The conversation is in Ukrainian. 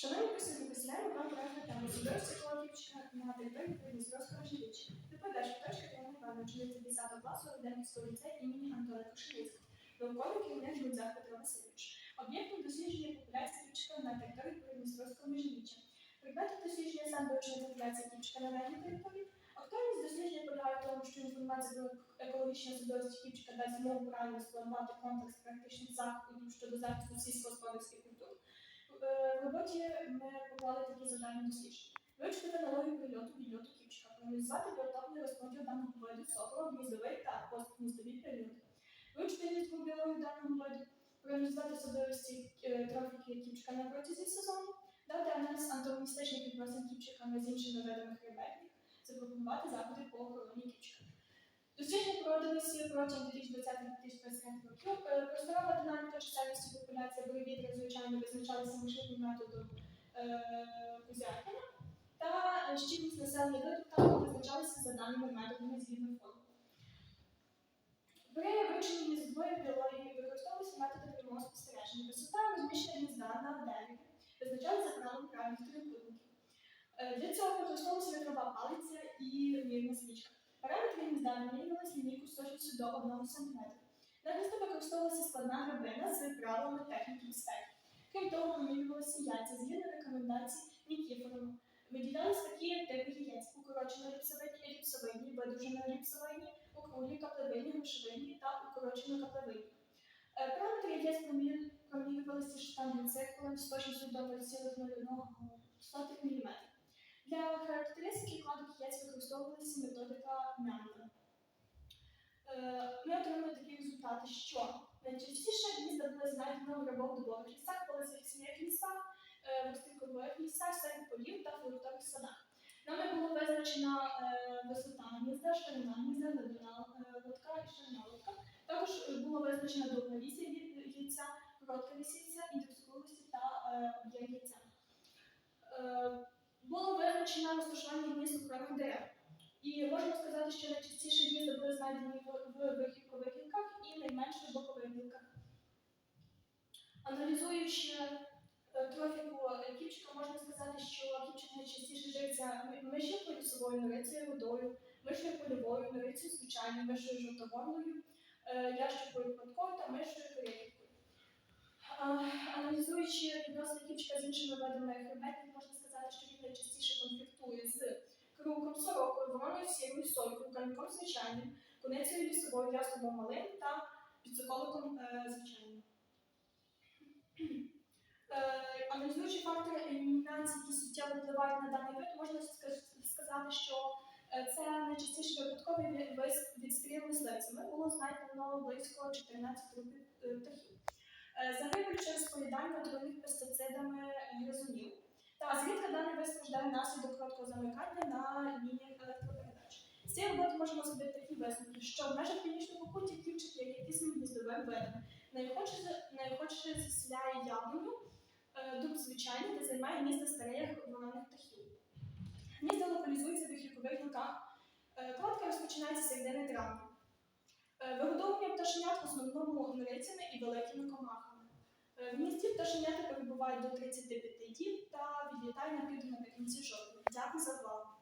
Шановні присутні, поселяємо вам проект тему судовості Колоківчика на території Придністровського Жиліччя. Доповідач точка Тетяна Івановна, учениця 10 класу Роденківського ліцею імені Антона Кошелицького. Науковий керівник Гудзак Петро Васильович. Об'єктом дослідження популяції ківчика на території Придністровського Міжріччя. Предметом дослідження сам вивчення популяції ківчика на даній території. Актуальність дослідження полягає в тому, що інформація про екологічну судовість ківчика дасть змогу правильно спланувати комплекс практичних заходів щодо захисту сільськогосподарських культур. Е, В роботі ми поклали такі завдання досліджень. Вивчити технологію прильоту відльоту ківчика, проаналізувати біотопний розподіл даного виду сокола, гніздовий та постгніздові прильоти. Вивчити різку біологію даного виду, проаналізувати особливості е, трофіки ківчика на протязі сезону, дати аналіз антагоністичних відносин ківчика з іншими видами хребетних, запропонувати заходи по охороні ківчика. Дослідження проводилися протягом 2020-2025 років. Е, Просторова динаміка чисельності популяції бойові звичайно визначалися машинним методом е, Кузякіна, та щільність населення також визначалися за даними методами згідно фону. При вивченні гніздової біології використовувалися методи прямого спостереження. Висота розміщення гнізда на дереві визначалися за правильних трикутників. Е, Для цього використовувалася вітрова палиця і мірна свічка. Параметри гнізда вимірювалися лінійку з точністю до 1 см. Гнізда використовувалася складна грабина з правилами техніки безпеки. Крім того, вимірювалися яйця згідно рекомендацій Нікіфорова. Виділялись такі типи яєць укорочено ріпсовидні, ріпсовидні, видовжено ріпсовидні, округлі каплевидні, грушевидні та укорочено каплевидні. Е, Параметри яєць промірювалися штангою циркулем з точністю до 0,01 мм. Для характеристики кладок яєць використовувалася методика Мянна. Е, Ми отримали результати, що найчастіше гнізда були знайдені в грибово-дубових лісах, полисяних лісах, е, в стількових лісах, серед полів та фруктових садах. Нами було визначена е, висота гнізда, ширина гнізда, глибина е, лотка і ширина лотка. Також було визначено довговісся ї- яйця, коротка яйця, індекс та об'єм яйця. Було визначено розташування гнізд у дерев. І можна сказати, що найчастіше гнізда були знайдені в, Аналізуючи е, трофіку е, кіпчика, можна сказати, що кіпчик найчастіше живиться ми- мишою лісовою норицею водою, мишою польовою, норицею звичайною, мишою жовтогорлою, е, ящеркою платкою та мишою корейкою. Аналізуючи відносини кіпчика з іншими видами хребетних, можна сказати, що він найчастіше конфліктує з круком, сорокою, вороною, сірою, сойкою, каньком звичайним, куницею лісовою, яструбом малим та підсоколиком звичайним. Е, Аналізуючи фактори елімінації, які суттєво впливають на даний вид, можна сказати, що е, це найчастіше випадковий відстріл мисливцями. Було знайдено близько 14 трупів е, птахів. Загибель через поїдання отруйних пестицидами гризунів. Та зрідка даний вид страждає внаслідок короткого замикання на лініях електропередач. З цієї роботи можемо зробити такі висновки, що в межах північного куті ківчик є рідкісним гніздовим видом. Найохоче, найохоче заселяє яблуню, е, дуб звичайний, де займає місце старих вороних птахів. Гнізда локалізується в вихідкових гілках. Е, Кладка розпочинається середини травня. Е, Вигодовування пташенят в основному норицями і великими комахами. В гнізді пташенята перебувають до 35 діб та відлітають на південь наприкінці жовтня. Дякую за увагу.